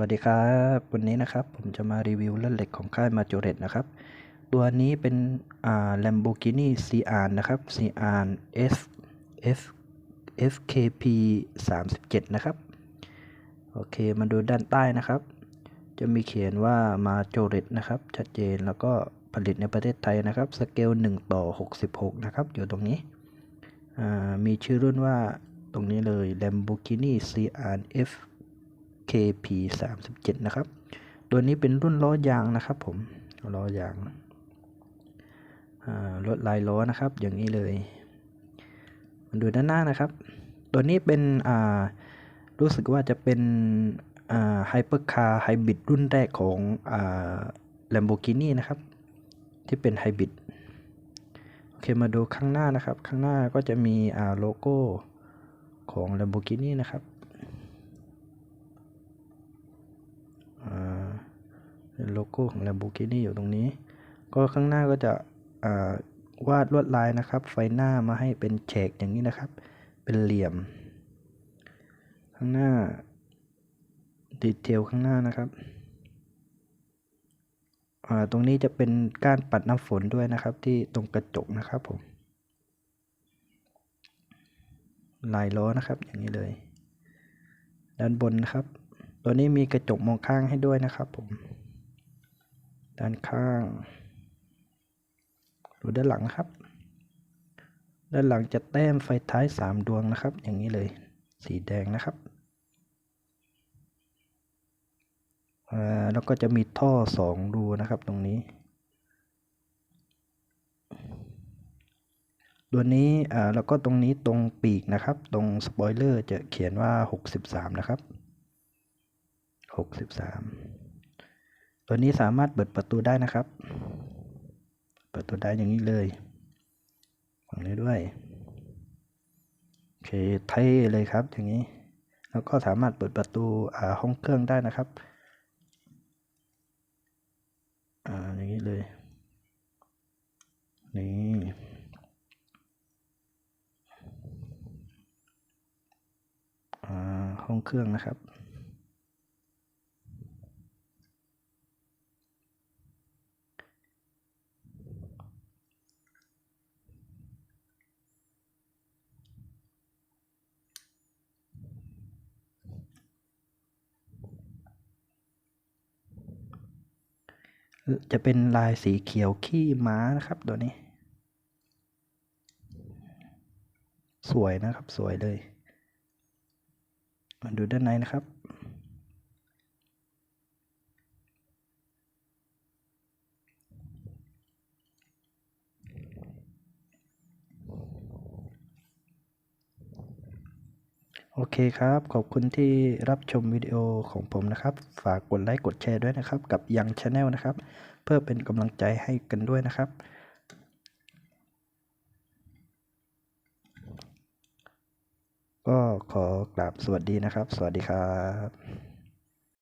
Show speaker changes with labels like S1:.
S1: วัสดีครับวันนี้นะครับผมจะมารีวิวเลื่อนเหล็กของค่ายมาจูเรตนะครับ ตัวนี้เป็นอ่า Lamborghini CR นะครับ CR F F FKP 37 นะครับ โอเคมาดูด้านใต้นะครับ จะมีเขียนว่ามาโจเรตนะครับ ชัดเจนแล้วก็ผลิตในประเทศไทยนะครับ สเกล 1 ต่อ 66 นะครับ อยู่ตรงนี้ มีชื่อรุ่นว่าตรงนี้เลย Lamborghini CR F KP 37นะครับ ตัวนี้เป็นรุ่นล้อยางนะครับ ผมล้อยางรถลายล้อนะครับ อย่างนี้เลยมาดูด้านหน้านะครับ ตัวนี้เป็นรู้สึกว่าจะเป็นไฮเปอร์คาร์ไฮบริดรุ่นแรกของแลมโบกินีนะครับ ที่เป็นไฮบริดโอเคมาดูข้างหน้านะครับ ข้างหน้าก็จะมีโลโก้ของ Lamborghini นะครับ โลโก้ของ Lamborghini อยู่ตรงนี้ ก็ข้างหน้าก็จะวาดลวดลายนะครับ ไฟหน้ามาให้เป็นแฉกอย่างนี้นะครับ เป็นเหลี่ยม ข้างหน้าดีเทลข้างหน้านะครับตรงนี้จะเป็นก้านปัดน้ำฝนด้วยนะครับ ที่ตรงกระจกนะครับผมลายล้อนะครับอย่างนี้เลย ด้านบนนะครับ ตัวนี้มีกระจกมองข้างให้ด้วยนะครับผม ด้านข้างดูด้านหลังนะครับ ด้านหลังจะแต้มไฟท้าย 3 ดวงนะครับ อย่างนี้เลย สีแดงนะครับแล้วก็จะมีท่อ 2 รูนะครับตรงนี้ ตัวนี้แล้วก็ตรงนี้ตรงปีกนะครับ ตรงสปอยเลอร์จะเขียนว่า 63 นะครับ 63 ตัวนี้สามารถเปิดประตูได้นะครับ เปิดตัวได้อย่างนี้เลยฝั่งนี้ด้วยโอเคเท่เลยครับอย่างนี้ แล้วก็สามารถเปิดประตูห้องเครื่องได้นะครับอ่าอย่างนี้เลยนี่ห้องเครื่องนะครับ จะเป็นลายสีเขียวขี้ม้านะครับตัวนี้ สวยนะครับสวยเลยมาดูด้านในนะครับ โอเคครับ ขอบคุณที่รับชมวิดีโอของผมนะครับ ฝากกดไลค์กดแชร์ด้วยนะครับ กับยังชาแนลนะครับ เพื่อเป็นกำลังใจให้กันด้วยนะครับ ก็ขอกราบสวัสดีนะครับ สวัสดีครับ